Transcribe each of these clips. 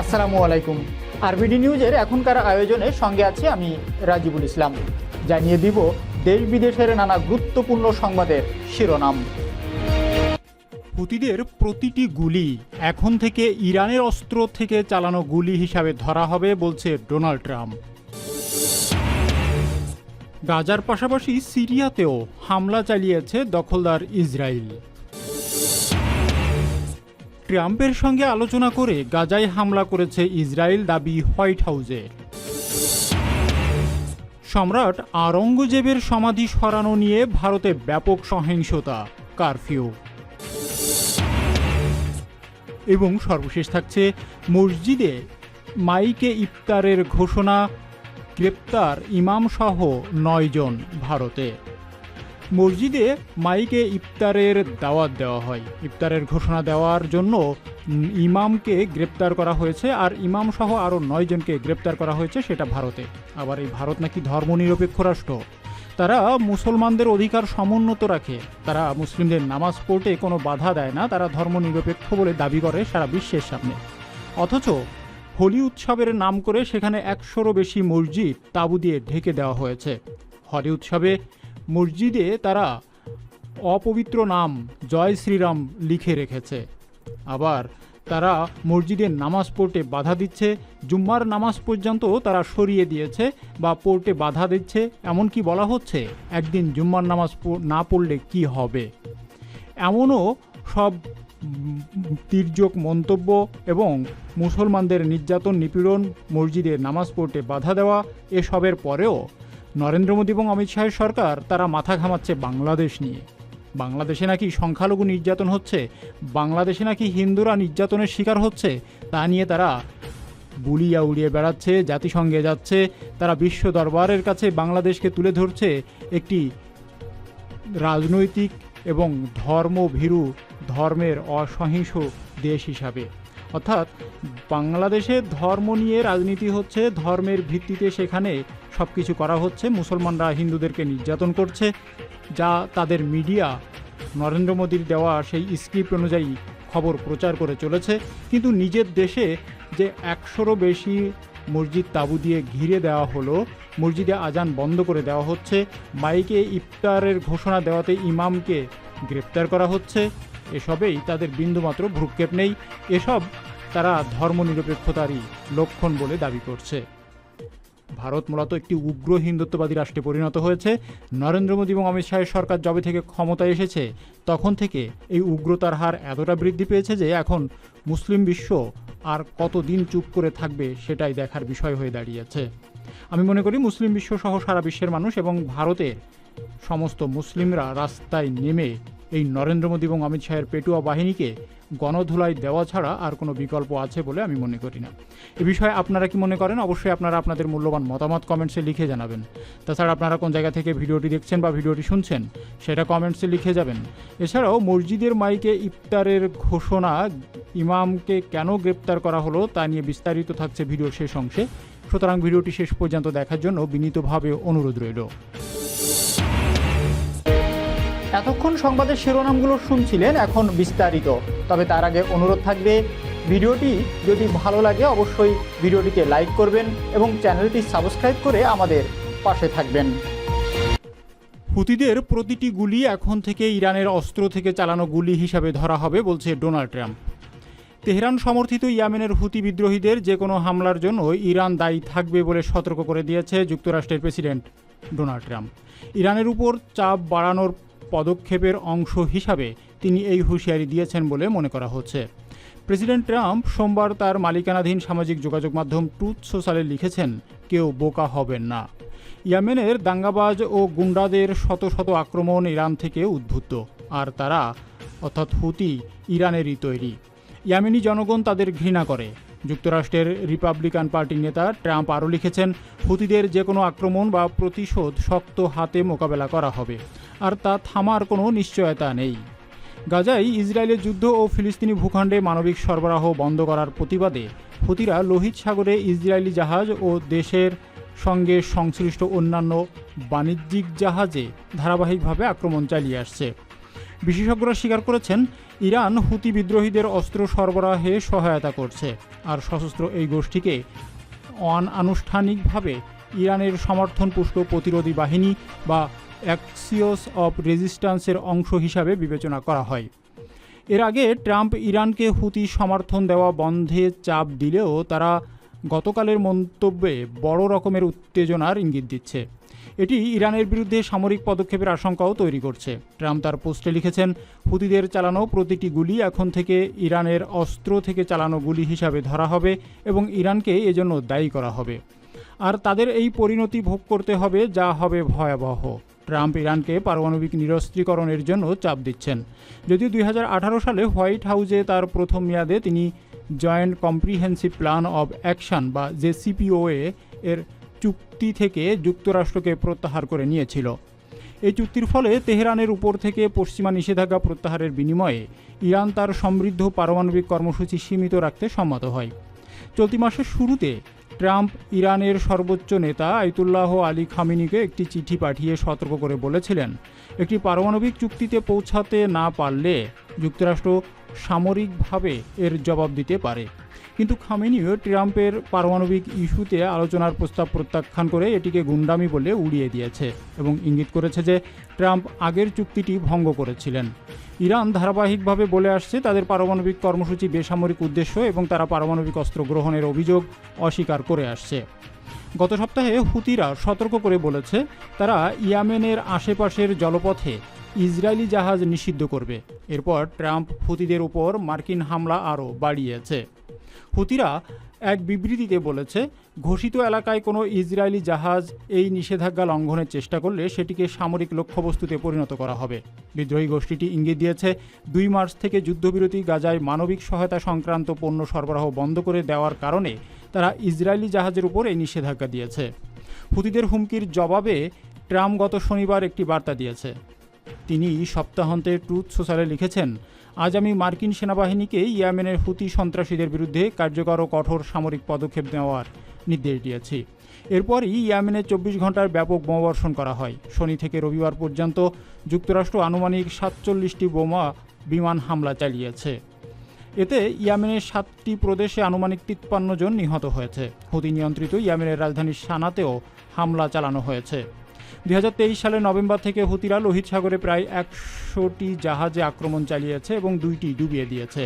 আসসালামু আলাইকুম। আরবিডি নিউজের এখনকার আয়োজনে সঙ্গে আছি আমি রাজিবুল ইসলাম। জানিয়ে দিব, দেশ বিদেশের নানা গুরুত্বপূর্ণ সংবাদের শিরোনাম। হুতিদের প্রতিটি গুলি এখন থেকে ইরানের অস্ত্র থেকে চালানো গুলি হিসাবে ধরা হবে বলছে ডোনাল্ড ট্রাম্প। গাজার পাশাপাশি সিরিয়াতেও হামলা চালিয়েছে দখলদার ইসরায়েল ট্রাম্পের সঙ্গে আলোচনা করে গাজায় হামলা করেছে ইসরায়েল দাবি হোয়াইট হাউসের সম্রাট আরঙ্গজেবের সমাধি সরানো নিয়ে ভারতে ব্যাপক সহিংসতা, কারফিউ। এবং সর্বশেষ থাকছে মসজিদে মাইকে ইফতারের ঘোষণা, গ্রেপ্তার ইমাম সহ নয়জন ভারতে। মসজিদে মাইকে ইফতারের দাওয়াত দেওয়া হয়। ইফতারের ঘোষণা দেওয়ার জন্য ইমামকে গ্রেপ্তার করা হয়েছে আর ইমাম সহ আরও নয়জনকে গ্রেপ্তার করা হয়েছে সেটা ভারতে। আবার এই ভারত নাকি ধর্মনিরপেক্ষ রাষ্ট্র। তারা মুসলমানদের অধিকার সমুন্নত রাখে। তারা মুসলিমদের নামাজ পড়তে কোনো বাধা দেয় না, তারা ধর্মনিরপেক্ষ বলে দাবি করে সারা বিশ্বের সামনে। অথচ হোলি উৎসবের নাম করে সেখানে একশোরও বেশি মসজিদ তাঁবু দিয়ে ঢেকে দেওয়া হয়েছে। হোলি উৎসবে মসজিদে তারা অপবিত্র নাম জয় শ্রীরাম লিখে রেখেছে। আবার তারা মসজিদে নামাজ পড়তে বাধা দিচ্ছে, জুম্মার নামাজ পর্যন্ত তারা সরিয়ে দিয়েছে বা পড়তে বাধা দিচ্ছে, এমনকি বলা হচ্ছে, একদিন জুম্মার নামাজ না পড়লে কি হবে? এমনও সব তির্যক মন্তব্য এবং মুসলমানদের নির্যাতন নিপীড়ন, মসজিদে নামাজ পড়তে বাধা দেওয়া, এসবের পরেও নরেন্দ্র মোদী এবং অমিত শাহের সরকার, তারা মাথা ঘামাচ্ছে বাংলাদেশ নিয়ে। বাংলাদেশে নাকি সংখ্যালঘু নির্যাতন হচ্ছে, বাংলাদেশে নাকি হিন্দুরা নির্যাতনের শিকার হচ্ছে, তা নিয়ে তারা বুলিয়া উড়িয়ে বেড়াচ্ছে, জাতিসংঘে যাচ্ছে, তারা বিশ্ব দরবারের কাছে বাংলাদেশকে তুলে ধরছে একটি রাজনৈতিক এবং ধর্মভীরু, ধর্মের অসহিংস দেশ হিসাবে। অর্থাৎ বাংলাদেশে ধর্ম নিয়ে রাজনীতি হচ্ছে, ধর্মের ভিত্তিতে সেখানে সব কিছু করা হচ্ছে। মুসলমানরা হিন্দুদেরকে নির্যাতন করছে, যা তাদের মিডিয়া নরেন্দ্র মোদীর দেওয়া সেই স্ক্রিপ্ট অনুযায়ী খবর প্রচার করে চলেছে। কিন্তু নিজের দেশে যে একশোরও বেশি মসজিদ তাঁবু দিয়ে ঘিরে দেওয়া হলো, মসজিদে আজান বন্ধ করে দেওয়া হচ্ছে, মাইকে ইফতারের ঘোষণা দেওয়াতে ইমামকে গ্রেপ্তার করা হচ্ছে। এসবেই তাদের বিন্দুমাত্র ভ্রুক্ষেপ নেই। এসব তারা ধর্মনিরপেক্ষতারই লক্ষণ বলে দাবি করছে। ভারত মূলত একটি উগ্র হিন্দুত্ববাদী রাষ্ট্রে পরিণত হয়েছে। নরেন্দ্র মোদী এবং অমিত শাহের সরকার যবে থেকে ক্ষমতায় এসেছে, তখন থেকে এই উগ্রতার হার এতটা বৃদ্ধি পেয়েছে যে এখন মুসলিম বিশ্ব আর কতদিন চুপ করে থাকবে সেটাই দেখার বিষয় হয়ে দাঁড়িয়েছে। আমি মনে করি মুসলিম বিশ্ব সহ সারা বিশ্বের মানুষ এবং ভারতের সমস্ত মুসলিমরা রাস্তায় নেমে এই নরেন্দ্র মোদী এবং অমিত শাহের পেটুয়া বাহিনীকে গণধুলাই দেওয়া ছাড়া আর কোনো বিকল্প আছে বলে আমি মনে করি না। এ বিষয়ে আপনারা কি মনে করেন? অবশ্যই আপনারা আপনাদের মূল্যবান মতামত কমেন্টসে লিখে জানাবেন। তাছাড়া আপনারা কোন জায়গা থেকে ভিডিওটি দেখছেন বা ভিডিওটি শুনছেন, সেটা কমেন্টসে লিখে যাবেন। এছাড়াও মসজিদের মাইকে ইফতারের ঘোষণা ইমামকে কেন গ্রেপ্তার করা হলো তা নিয়ে বিস্তারিত থাকছে ভিডিওর শেষ অংশে। সুতরাং ভিডিওটি শেষ পর্যন্ত দেখার জন্য বিনীতভাবে অনুরোধ রইল। এতক্ষণ সংবাদের শিরোনামগুলো শুনছিলেন এখন বিস্তারিত। তবে তার আগে অনুরোধ থাকবে, ভিডিওটি যদি ভালো লাগে অবশ্যই ভিডিওটিকে লাইক করবেন এবং চ্যানেলটি সাবস্ক্রাইব করে আমাদের পাশে থাকবেন। হুতিদের প্রতিটি গুলি এখন থেকে ইরানের অস্ত্র থেকে চালানো গুলি হিসাবে ধরা হবে বলছে ডোনাল্ড ট্রাম্প। তেহরান সমর্থিত ইয়ামেনের হুতি বিদ্রোহীদের যে কোনো হামলার জন্য ইরান দায়ী থাকবে বলে সতর্ক করে দিয়েছে যুক্তরাষ্ট্রের প্রেসিডেন্ট ডোনাল্ড ট্রাম্প। ইরানের উপর চাপ বাড়ানোর পদক্ষেপের অংশ হিসাবে তিনি এই হুঁশিয়ারি দিয়েছেন বলে মনে করা হচ্ছে। প্রেসিডেন্ট ট্রাম্প সোমবার তার মালিকানাধীন সামাজিক যোগাযোগ মাধ্যম ট্রুথ সোশ্যালে লিখেছেন, কেউ বোকা হবেন না। ইয়ামেনের দাঙ্গাবাজ ও গুন্ডাদের শত শত আক্রমণ ইরান থেকে উদ্ভূত, আর তারা, অর্থাৎ হুতি, ইরানেরই তৈরি। ইয়ামেনি জনগণ তাদের ঘৃণা করে। যুক্তরাষ্ট্রের রিপাবলিকান পার্টির নেতা ট্রাম্প আরও লিখেছেন, হুতিদের যে কোনো আক্রমণ বা প্রতিশোধ শক্ত হাতে মোকাবেলা করা হবে, আর তা থামার কোনো নিশ্চয়তা নেই। গাজায় ইসরায়েলের যুদ্ধ ও ফিলিস্তিনি ভূখণ্ডে মানবিক সরবরাহ বন্ধ করার প্রতিবাদে হুতিরা লোহিত সাগরে ইসরায়েলি জাহাজ ও দেশের সঙ্গে সংশ্লিষ্ট অন্যান্য বাণিজ্যিক জাহাজে ধারাবাহিকভাবে আক্রমণ চালিয়ে আসছে। বিশেষজ্ঞরা স্বীকার করেছেন, ইরান হুতি বিদ্রোহীদের অস্ত্র সরবরাহে সহায়তা করছে আর সশস্ত্র এই গোষ্ঠীকে অনানুষ্ঠানিকভাবে ইরানের সমর্থন পুষ্ট প্রতিরোধী বাহিনী বা অ্যাক্সিওস অব রেজিস্ট্যান্সের অংশ হিসাবে বিবেচনা করা হয়। এর আগে ট্রাম্প ইরানকে হুতি সমর্থন দেওয়া বন্ধে চাপ দিলেও তারা গতকালের মন্তব্যে বড় রকমের উত্তেজনার ইঙ্গিত দিচ্ছে। এটি ইরানের বিরুদ্ধে সামরিক পদক্ষেপের আশঙ্কাও তৈরি করছে। ট্রাম্প তার পোস্টে লিখেছেন, হুতিদের চালানো প্রতিটি গুলি এখন থেকে ইরানের অস্ত্র থেকে চালানো গুলি হিসাবে ধরা হবে এবং ইরানকে এজন্য দায়ী করা হবে। আর তাদের এই পরিণতি ভোগ করতে হবে যা হবে ভয়াবহ। ট্রাম্প ইরানকে পারমাণবিক নিরস্ত্রীকরণের জন্য চাপ দিচ্ছেন। যদিও দুই হাজার আঠারো সালে হোয়াইট হাউসে তার প্রথম মেয়াদে তিনি joint comprehensive plan of action বা জেসিপিওএ এর চুক্তি থেকে যুক্তরাষ্ট্রকে প্রত্যাহার করে নিয়েছিল। এই চুক্তির ফলে তেহরানের উপর থেকে পশ্চিমা নিষেধাজ্ঞা প্রত্যাহারের বিনিময়ে ইরান তার সমৃদ্ধ পারমাণবিক কর্মসূচি সীমিত রাখতে সম্মত হয়। চলতি মাসের শুরুতে ট্রাম্প ইরানের সর্বোচ্চ নেতা আইতুল্লাহ আলী খামিনিকে একটি চিঠি পাঠিয়ে সতর্ক করে বলেছিলেন, একটি পারমাণবিক চুক্তিতে পৌঁছাতে না পারলে যুক্তরাষ্ট্র সামরিকভাবে এর জবাব দিতে পারে। কিন্তু খামেনিও ট্রাম্পের পারমাণবিক ইস্যুতে আলোচনার প্রস্তাব প্রত্যাখ্যান করে এটিকে গুন্ডামি বলে উড়িয়ে দিয়েছে এবং ইঙ্গিত করেছে যে ট্রাম্প আগের চুক্তিটি ভঙ্গ করেছিলেন। ইরান ধারাবাহিকভাবে বলে আসছে তাদের পারমাণবিক কর্মসূচি বেসামরিক উদ্দেশ্য এবং তারা পারমাণবিক অস্ত্র গ্রহণের অভিযোগ অস্বীকার করে আসছে। গত সপ্তাহে হুতিরা সতর্ক করে বলেছে, তারা ইয়ামেনের আশেপাশের জলপথে ইসরায়েলি জাহাজ নিষিদ্ধ করবে। এরপর ট্রাম্প হুতিদের উপর মার্কিন হামলা আরও বাড়িয়েছে। হুতিরা এক বিবৃতিতে বলেছে, ঘোষিত এলাকায় কোনো ইসরায়েলি জাহাজ এই নিষেধাজ্ঞা লঙ্ঘনের চেষ্টা করলে সেটিকে সামরিক লক্ষ্যবস্তুতে পরিণত করা হবে। বিদ্রোহী গোষ্ঠীটি ইঙ্গিত দিয়েছে, দুই মার্চ থেকে যুদ্ধবিরতি গাজায় মানবিক সহায়তা সংক্রান্ত পণ্য সরবরাহ বন্ধ করে দেওয়ার কারণে তারা ইসরায়েলি জাহাজের উপর এই নিষেধাজ্ঞা দিয়েছে। হুতিদের হুমকির জবাবে ট্রাম্প গত শনিবার একটি বার্তা দিয়েছে। তিনি সপ্তাহান্তে ট্রুথ সোশ্যালে লিখেছেন, আজ আমি মার্কিন সেনাবাহিনীকে ইয়েমেনের হুতি সন্ত্রাসীদের বিরুদ্ধে কার্যকর ও কঠোর সামরিক পদক্ষেপ নেওয়ার নির্দেশ দিয়েছি। এরপরই ইয়েমেনে চব্বিশ ঘণ্টার ব্যাপক বোমাবর্ষণ করা হয়। শনি থেকে রবিবার পর্যন্ত যুক্তরাষ্ট্র আনুমানিক সাতচল্লিশটি বোমা বিমান হামলা চালিয়েছে। এতে ইয়ামেনের সাতটি প্রদেশে আনুমানিক তিপ্পান্ন জন নিহত হয়েছে। হুতি নিয়ন্ত্রিত ইয়ামেনের রাজধানী সানাতেও হামলা চালানো হয়েছে। দুই হাজার তেইশ সালের নভেম্বর থেকে হুতিরা লোহিত সাগরে প্রায় একশোটি জাহাজে আক্রমণ চালিয়েছে এবং দুইটি ডুবিয়ে দিয়েছে।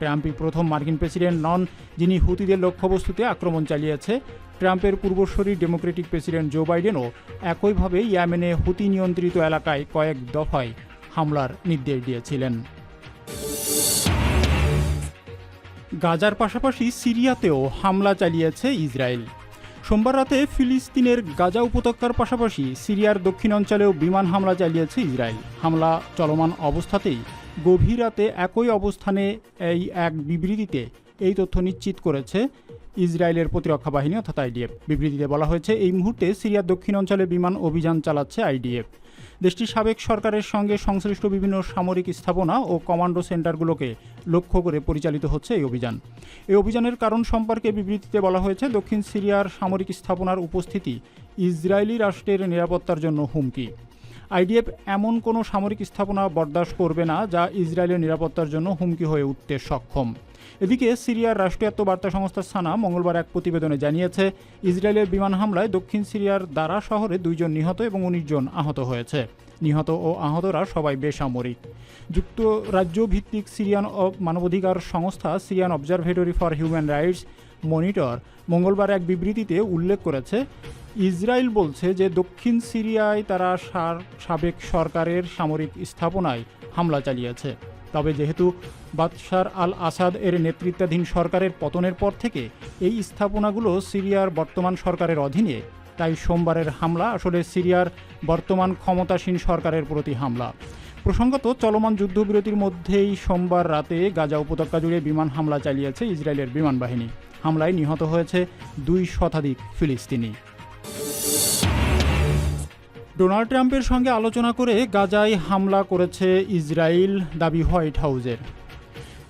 ট্রাম্পই প্রথম মার্কিন প্রেসিডেন্ট নন, যিনি হুতিদের লক্ষ্যবস্তুতে আক্রমণ চালিয়েছে। ট্রাম্পের পূর্বসরী ডেমোক্রেটিক প্রেসিডেন্ট জো বাইডেনও একইভাবে ইয়েমেনে হুতি নিয়ন্ত্রিত এলাকায় কয়েক দফায় হামলার নির্দেশ দিয়েছিলেন। গাজার পাশাপাশি সিরিয়াতেও হামলা চালিয়েছে ইসরায়েল। সোমবার রাতে ফিলিস্তিনের গাজা উপত্যকার পাশাপাশি সিরিয়ার দক্ষিণ অঞ্চলেও বিমান হামলা চালিয়েছে ইসরায়েল। হামলা চলমান অবস্থাতেই গভীর রাতে একই অবস্থানে এই এক বিবৃতিতে এই তথ্য নিশ্চিত করেছে ইসরায়েলের প্রতিরক্ষা বাহিনী, অর্থাৎ আইডিএফ। বিবৃতিতে বলা হয়েছে, এই মুহূর্তে সিরিয়ার দক্ষিণ অঞ্চলে বিমান অভিযান চালাচ্ছে আইডিএফ। দেশটির সাবেক সরকারের সঙ্গে সংশ্লিষ্ট বিভিন্ন সামরিক স্থাপনা ও কমান্ডো সেন্টারগুলোকে লক্ষ্য করে পরিচালিত হচ্ছে এই অভিযান। এই অভিযানের কারণ সম্পর্কে বিবৃতিতে বলা হয়েছে, দক্ষিণ সিরিয়ার সামরিক স্থাপনার উপস্থিতি ইসরায়েলি রাষ্ট্রের নিরাপত্তার জন্য হুমকি। আইডিএফ এমন কোনো সামরিক স্থাপনা বরদাস্ত করবে না যা ইসরায়েলের নিরাপত্তার জন্য হুমকি হয়ে উঠতে সক্ষম। এদিকে সিরিয়ার রাষ্ট্রীয়ত্ব বার্তা সংস্থা সানা মঙ্গলবার এক প্রতিবেদনে জানিয়েছে, ইসরায়েলের বিমান হামলায় দক্ষিণ সিরিয়ার দারা শহরে দুইজন নিহত এবং উনিশ জন আহত হয়েছে। নিহত ও আহতরা সবাই বেসামরিক। যুক্তরাজ্য ভিত্তিক সিরিয়ান মানবাধিকার সংস্থা, Syrian Observatory for Human Rights Monitor, মঙ্গলবার এক বিবৃতিতে উল্লেখ করেছে, ইসরায়েল বলছে যে দক্ষিণ সিরিয়ায় তারা সাবেক সরকারের সামরিক স্থাপনায় হামলা চালিয়েছে। তবে যেহেতু বাদশার আল আসাদ এর নেতৃত্বাধীন সরকারের পতনের পর থেকে এই স্থাপনাগুলো সিরিয়ার বর্তমান সরকারের অধীনে, তাই সোমবারের হামলা আসলে সিরিয়ার বর্তমান ক্ষমতাসীন সরকারের প্রতি হামলা। প্রসঙ্গত, চলমান যুদ্ধবিরতির মধ্যেই সোমবার রাতে গাজা উপত্যকা জুড়ে বিমান হামলা চালিয়েছে ইসরায়েলের বিমান বাহিনী। হামলায় নিহত হয়েছে দুই শতাধিক ফিলিস্তিনি। ডোনাল্ড ট্রাম্পের সঙ্গে আলোচনা করে গাজায় হামলা করেছে ইসরায়েল দাবি হোয়াইট হাউজের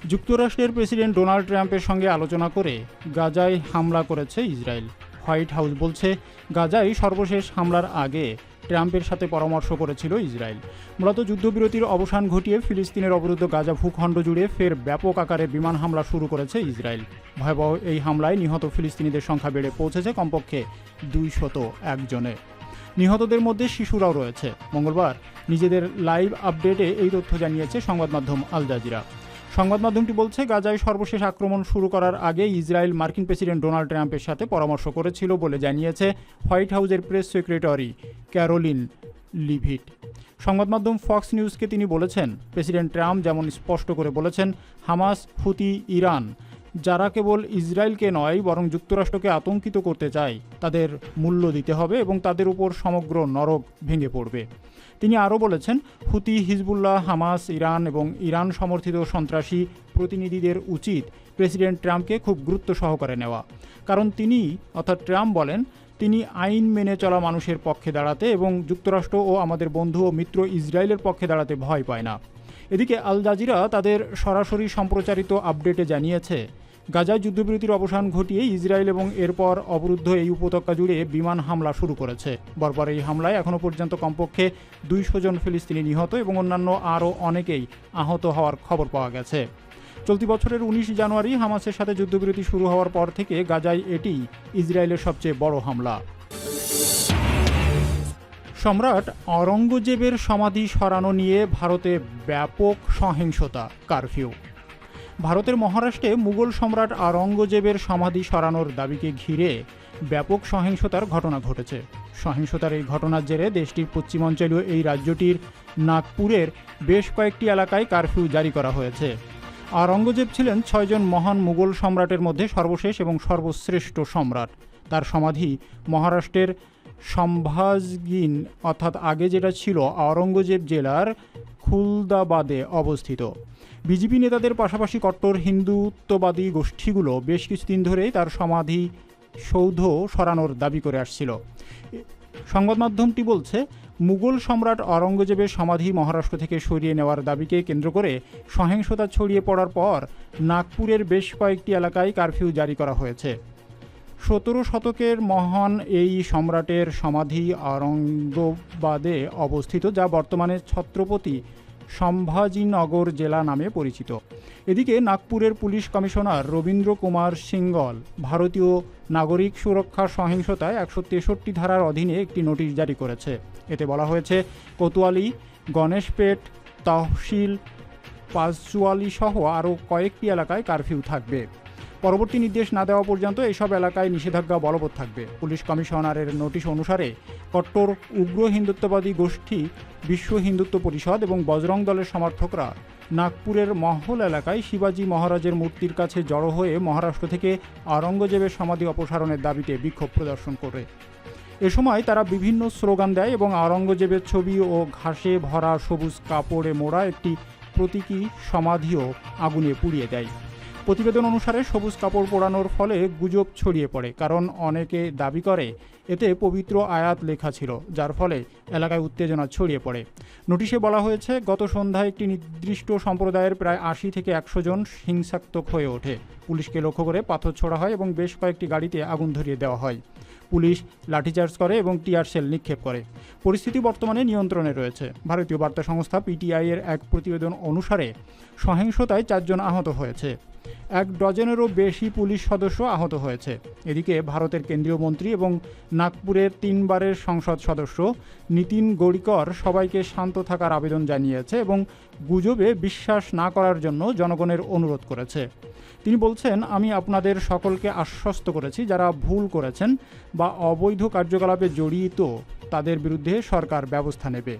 যুক্তরাষ্ট্রের প্রেসিডেন্ট ডোনাল্ড ট্রাম্পের সঙ্গে আলোচনা করে গাজায় হামলা করেছে ইসরায়েল। হোয়াইট হাউস বলছে, গাজায় সর্বশেষ হামলার আগে ট্রাম্পের সাথে পরামর্শ করেছিল ইসরায়েল। মূলত যুদ্ধবিরতির অবসান ঘটিয়ে ফিলিস্তিনের অবরুদ্ধ গাজা ভূখণ্ড জুড়ে ফের ব্যাপক আকারে বিমান হামলা শুরু করেছে ইসরায়েল। ভয়াবহ এই হামলায় নিহত ফিলিস্তিনিদের সংখ্যা বেড়ে পৌঁছেছে কমপক্ষে দুইশত একজনে নিহতদের মধ্যে শিশুরাও রয়েছে। মঙ্গলবার নিজেদের লাইভ আপডেটে এই তথ্য জানিয়েছে সংবাদ মাধ্যম আল জাজিরা। সংবাদ মাধ্যমটি বলছে, গাজায় সর্বশেষ আক্রমণ শুরু করার আগে ইসরায়েল মার্কিন প্রেসিডেন্ট ডোনাল্ড ট্রাম্পের সাথে পরামর্শ করেছিল বলে জানিয়েছে হোয়াইট হাউসের প্রেস সেক্রেটারি ক্যারোলিন লিভিট। সংবাদ মাধ্যম ফক্স নিউজকে তিনি বলেছেন, প্রেসিডেন্ট ট্রাম্প যেমন স্পষ্ট করে বলেছেন, হামাস, হুতি, ইরান যারা কেবল ইসরায়েলকে নয়, বরং যুক্তরাষ্ট্রকে আতঙ্কিত করতে চায়, তাদের মূল্য দিতে হবে এবং তাদের উপর সমগ্র নরক ভেঙে পড়বে। তিনি আরও বলেছেন, হুতি, হিজবুল্লাহ, হামাস, ইরান এবং ইরান সমর্থিত সন্ত্রাসী প্রতিনিধিদের উচিত প্রেসিডেন্ট ট্রাম্পকে খুব গুরুত্ব সহকারে নেওয়া। কারণ তিনি, অর্থাৎ ট্রাম্প বলেন, তিনি আইন মেনে চলা মানুষের পক্ষে দাঁড়াতে এবং যুক্তরাষ্ট্র ও আমাদের বন্ধু ও মিত্র ইসরায়েলের পক্ষে দাঁড়াতে ভয় পায় না। এদিকে আল জাজিরা তাদের সরাসরি সম্প্রচারিত আপডেটে জানিয়েছে গাজায় যুদ্ধবিরতির অবসান ঘটিয়ে ইসরায়েল এবং এরপর অবরুদ্ধ এই উপত্যকা জুড়ে বিমান হামলা শুরু করেছে। বরবার এই হামলায় এখনও পর্যন্ত কমপক্ষে দুইশো জন ফিলিস্তিনি নিহত এবং অন্যান্য আরও অনেকেই আহত হওয়ার খবর পাওয়া গেছে। চলতি বছরের উনিশ জানুয়ারি হামাসের সাথে যুদ্ধবিরতি শুরু হওয়ার পর থেকে গাজায় এটি ইসরায়েলের সবচেয়ে বড় হামলা। সম্রাট অরঙ্গজেবের সমাধি সরানো নিয়ে ভারতে ব্যাপক সহিংসতা, কারফিউ। ভারতের মহারাষ্ট্রে মুঘল সম্রাট আরঙ্গজেবের সমাধি সরানোর দাবিকে ঘিরে ব্যাপক সহিংসতার ঘটনা ঘটেছে। সহিংসতার এই ঘটনার জেরে দেশটির পশ্চিমাঞ্চলীয় এই রাজ্যটির নাগপুরের বেশ কয়েকটি এলাকায় কারফিউ জারি করা হয়েছে। আরঙ্গজেব ছিলেন ছয়জন মহান মুঘল সম্রাটের মধ্যে সর্বশেষ এবং সর্বশ্রেষ্ঠ সম্রাট। তার সমাধি মহারাষ্ট্রের সম্ভাজগিন, অর্থাৎ আগে যেটা ছিল আওরঙ্গজেব জেলার খুলদাবাদে অবস্থিত। বিজেপি নেতাদের পাশাপাশি কট্টর, হিন্দুত্ববাদী গোষ্ঠীগুলো বেশ কিছুদিন ধরেই তার সমাধি সৌধ সরানোর দাবি করে আসছিল। সংবাদ মাধ্যমটি বলছে, মুঘল সম্রাট অরঙ্গজেবের সমাধি মহারাষ্ট্র থেকে সরিয়ে নেওয়ার দাবিকে কেন্দ্র করে সহিংসতা ছড়িয়ে পড়ার পর নাগপুরের বেশ কয়েকটি এলাকায় কারফিউ জারি করা হয়েছে। সতেরো শতকের মহান এই সম্রাটের সমাধি আরঙ্গবাদে অবস্থিত, যা বর্তমানে ছত্রপতি সম্ভাজীনগর জেলা নামে পরিচিত। এদিকে নাগপুরের পুলিশ কমিশনার রবীন্দ্র কুমার সিঙ্গল ভারতীয় নাগরিক সুরক্ষা সহিংসতায় একশো তেষট্টি ধারার অধীনে একটি নোটিশ জারি করেছে। এতে বলা হয়েছে, কোতোয়ালি, গণেশপেট তহসিল পাঁচচুয়ালি সহ আরও কয়েকটি এলাকায় কারফিউ থাকবে। পরবর্তী নির্দেশ না দেওয়া পর্যন্ত এসব এলাকায় নিষেধাজ্ঞা বলবৎ থাকবে। পুলিশ কমিশনারের নোটিশ অনুসারে কট্টর উগ্র হিন্দুত্ববাদী গোষ্ঠী, বিশ্ব হিন্দুত্ব পরিষদ এবং বজরং দলের সমর্থকরা নাগপুরের মহল এলাকায় শিবাজি মহারাজের মূর্তির কাছে জড়ো হয়ে মহারাষ্ট্র থেকে আরঙ্গজেবের সমাধি অপসারণের দাবিতে বিক্ষোভ প্রদর্শন করে। এ সময় তারা বিভিন্ন স্লোগান দেয় এবং আওরঙ্গজেবের ছবি ও ঘাসে ভরা সবুজ কাপড়ে মোড়া একটি প্রতীকী সমাধিও আগুনে পুড়িয়ে দেয়। প্রতিবেদন অনুসারে সবুজ কাপড় পোড়ানোর ফলে গুজব ছড়িয়ে পড়ে, কারণ অনেকে দাবি করে এতে পবিত্র আয়াত লেখা ছিল, যার ফলে এলাকায় উত্তেজনা ছড়িয়ে পড়ে। নোটিশে বলা হয়েছে, গত সন্ধ্যায় একটি নির্দিষ্ট সম্প্রদায়ের প্রায় আশি থেকে একশো জন হিংসাত্মক হয়ে ওঠে। পুলিশকে লক্ষ্য করে পাথর ছোড়া হয় এবং বেশ কয়েকটি গাড়িতে আগুন ধরিয়ে দেওয়া হয়। পুলিশ লাঠিচার্জ করে এবং টিয়ার সেল নিক্ষেপ করে। পরিস্থিতি বর্তমানে নিয়ন্ত্রণে রয়েছে। ভারতীয় বার্তা সংস্থা পিটিআই এর এক প্রতিবেদন অনুসারে সহিংসতায় চারজন আহত হয়েছে। এক ডজনেরও বেশি পুলিশ সদস্য আহত হয়েছে। এদিকে ভারতের কেন্দ্রীয় মন্ত্রী এবং নাগপুরের তিনবারের সংসদ সদস্য নীতিন গড়িকর সবাইকে শান্ত থাকার আবেদন জানিয়েছে এবং গুজবে বিশ্বাস না করার জন্য জনগণের অনুরোধ করেছে। তিনি বলছেন, আমি আপনাদের সকলকে আশ্বস্ত করেছি, যারা ভুল করেছেন বা অবৈধ কার্যকলাপে জড়িত, তাদের বিরুদ্ধে সরকার ব্যবস্থা নেবে।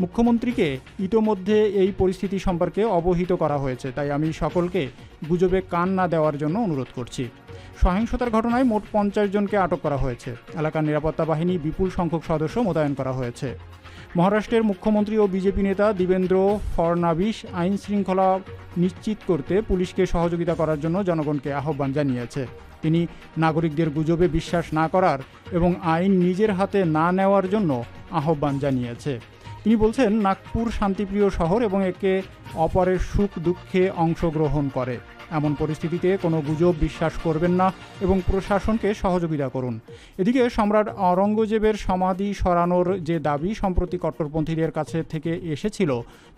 মুখ্যমন্ত্রীকে ইতোমধ্যে এই পরিস্থিতি সম্পর্কে অবহিত করা হয়েছে, তাই আমি সকলকে গুজবে কান না দেওয়ার জন্য অনুরোধ করছি। সহিংসতার ঘটনায় মোট পঞ্চাশ জনকে আটক করা হয়েছে। এলাকার নিরাপত্তা বাহিনী বিপুল সংখ্যক সদস্য মোতায়েন করা হয়েছে। মহারাষ্ট্রের মুখ্যমন্ত্রী ও বিজেপি নেতা দেবেন্দ্র ফড়নাবিস আইন শৃঙ্খলা নিশ্চিত করতে পুলিশকে সহযোগিতা করার জন্য জনগণকে আহ্বান জানিয়েছে। তিনি নাগরিকদের গুজবে বিশ্বাস না করার এবং আইন নিজের হাতে না নেওয়ার জন্য আহ্বান জানিয়েছে। তিনি বলছেন, নাগপুর শান্তিপ্রিয় শহর এবং একে অপরের সুখ দুঃখে অংশগ্রহণ করে। এমন পরিস্থিতিতে কোনো গুজব বিশ্বাস করবেন না এবং প্রশাসনকে সহযোগিতা করুন। এদিকে সম্রাট অরঙ্গজেবের সমাধি সরানোর যে দাবি সম্প্রতি কট্টরপন্থীদের কাছে থেকে এসেছিল,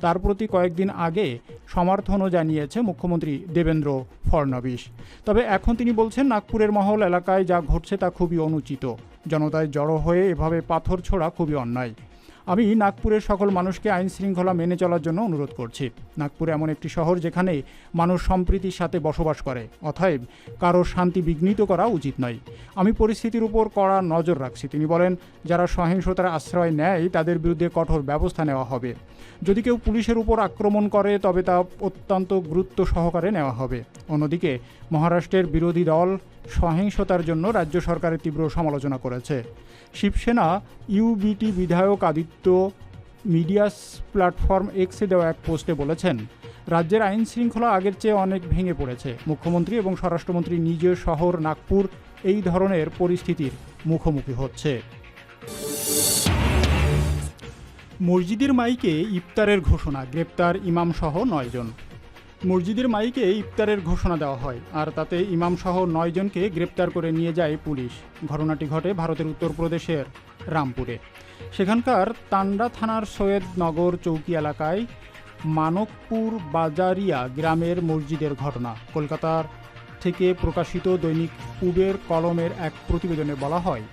তার প্রতি কয়েকদিন আগে সমর্থনও জানিয়েছে মুখ্যমন্ত্রী দেবেন্দ্র ফড়নবিস তবে এখন তিনি বলছেন, নাগপুরের মহল এলাকায় যা ঘটছে তা খুবই অনুচিত। জনতায় জড়ো হয়ে এভাবে পাথর ছোড়া খুবই অন্যায়। আমি নাগপুরের সকল মানুষকে আইন শৃঙ্খলা মেনে চলার জন্য অনুরোধ করছি। নাগপুর এমন একটি শহর যেখানে মানুষ সম্প্রীতির সাথে বসবাস করে। অতএব কারও শান্তি বিঘ্নিত করা উচিত নয়। আমি পরিস্থিতির উপর কড়া নজর রাখছি। তিনি বলেন, যারা সহিংসতার আশ্রয় নেয়, তাদের বিরুদ্ধে কঠোর ব্যবস্থা নেওয়া হবে। যদি কেউ পুলিশের উপর আক্রমণ করে, তবে তা অত্যন্ত গুরুত্ব সহকারে নেওয়া হবে। অন্যদিকে, মহারাষ্ট্রের বিরোধী দল সহিংসতার জন্য রাজ্য সরকারের তীব্র সমালোচনা করেছে। শিবসেনা ইউবিটি বিধায়ক আদিত্য মিডিয়াস প্ল্যাটফর্ম এক্সে দেওয়া এক পোস্টে বলেছেন, রাজ্যের আইন শৃঙ্খলা আগের চেয়ে অনেক ভেঙে পড়েছে। মুখ্যমন্ত্রী এবং স্বরাষ্ট্রমন্ত্রী নিজের শহর নাগপুর এই ধরনের পরিস্থিতির মুখোমুখি হচ্ছে। মসজিদের মাইকে ইফতারের ঘোষণা, গ্রেপ্তার ইমাম সহ নয়জন মসজিদের মাইকে ইফতারের ঘোষণা দেওয়া হয়, আর তাতে ইমাম সহ নয়জনকে গ্রেপ্তার করে নিয়ে যায় পুলিশ। ঘটনাটি ঘটে ভারতের উত্তরপ্রদেশের রামপুরে। সেখানকার তান্ডা থানার সৈয়দনগর চৌকি এলাকায় মানকপুর বাজারিয়া গ্রামের মসজিদের ঘটনা। কলকাতার থেকে প্রকাশিত দৈনিক পূবের কলমের এক প্রতিবেদনে বলা হয়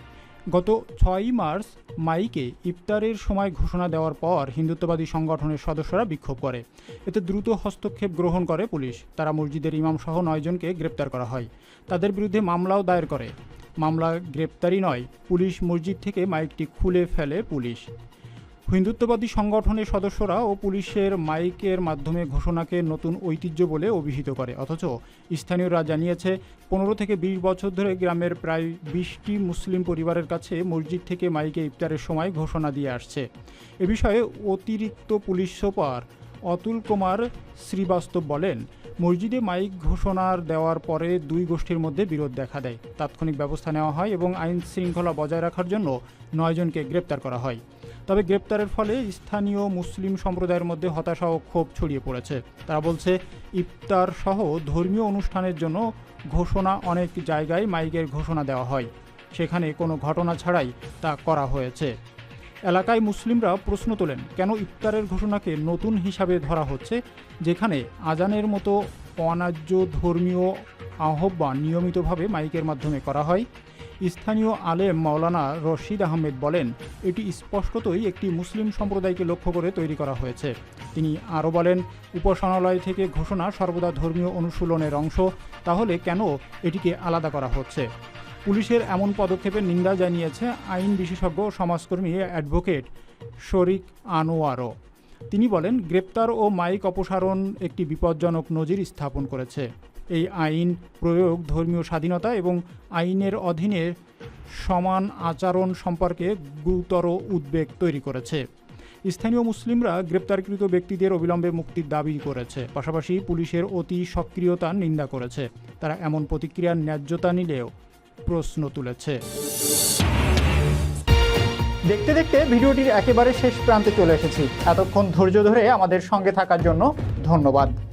গত ছয়ই মার্চ মাইকে ইফতারের সময় ঘোষণা দেওয়ার পর হিন্দুত্ববাদী সংগঠনের সদস্যরা বিক্ষোভ করে। এতে দ্রুত হস্তক্ষেপ গ্রহণ করে পুলিশ। তারা মসজিদের ইমাম সহ নয়জনকে গ্রেপ্তার করা হয়। তাদের বিরুদ্ধে মামলাও দায়ের করে। মামলা গ্রেপ্তারি নয়, পুলিশ মসজিদ থেকে মাইকটি খুলে ফেলে পুলিশ। হিন্দুত্ববাদী সংগঠনের সদস্যরা ও পুলিশের মাইকের মাধ্যমে ঘোষণাকে নতুন ঐতিহ্য বলে অভিহিত করে। অথচ স্থানীয়রা জানিয়েছে, পনেরো থেকে বিশ বছর ধরে গ্রামের প্রায় বিশটি মুসলিম পরিবারের কাছে মসজিদ থেকে মাইকে ইফতারের সময় ঘোষণা দিয়ে আসছে। এ বিষয়ে অতিরিক্ত পুলিশ সুপার অতুল কুমার শ্রীবাস্তব বলেন, মসজিদে মাইক ঘোষণার দেওয়ার পরে দুই গোষ্ঠীর মধ্যে বিরোধ দেখা দেয়। তাৎক্ষণিক ব্যবস্থা নেওয়া হয় এবং আইন শৃঙ্খলা বজায় রাখার জন্য নয়জনকে গ্রেপ্তার করা হয়। তবে গ্রেপ্তারের ফলে স্থানীয় মুসলিম সম্প্রদায়ের মধ্যে হতাশা ও ক্ষোভ ছড়িয়ে পড়েছে। তারা বলছে, ইফতার সহ ধর্মীয় অনুষ্ঠানের জন্য ঘোষণা অনেক জায়গায় মাইকের ঘোষণা দেওয়া হয়। সেখানে কোনো ঘটনা ছাড়াই তা করা হয়েছে। এলাকায় মুসলিমরা প্রশ্ন তোলেন, কেন ইফতারের ঘোষণাকে নতুন হিসাবে ধরা হচ্ছে, যেখানে আজানের মতো অন্যায্য ধর্মীয় আহ্বান নিয়মিতভাবে মাইকের মাধ্যমে করা হয়? স্থানীয় আলেম মাওলানা রশিদ আহমেদ বলেন, এটি স্পষ্টতই একটি মুসলিম সম্প্রদায়কে লক্ষ্য করে তৈরি করা হয়েছে। তিনি আরও বলেন, উপাসনালয় থেকে ঘোষণা সর্বদা ধর্মীয় অনুশীলনের অংশ, তাহলে কেন এটিকে আলাদা করা হচ্ছে? পুলিশের এমন পদক্ষেপের নিন্দা জানিয়েছে আইন বিশেষজ্ঞ সমাজকর্মী অ্যাডভোকেট শরিক আনোয়ারও। তিনি বলেন, গ্রেপ্তার ও মাইক অপসারণ একটি বিপজ্জনক নজির স্থাপন করেছে। এই আইন প্রয়োগ ধর্মীয় স্বাধীনতা এবং আইনের অধীনে সমান আচরণ সম্পর্কে গুরুতর উদ্বেগ তৈরি করেছে। স্থানীয় মুসলিমরা গ্রেপ্তারকৃত ব্যক্তিদের অবিলম্বে মুক্তির দাবি করেছে। পাশাপাশি পুলিশের অতি সক্রিয়তা নিন্দা করেছে। তারা এমন প্রতিক্রিয়ার ন্যায্যতা নিলেও প্রশ্ন তুলেছে। দেখতে দেখতে ভিডিওটির একেবারে শেষ প্রান্তে চলে এসেছি। এতক্ষণ ধৈর্য ধরে আমাদের সঙ্গে থাকার জন্য ধন্যবাদ।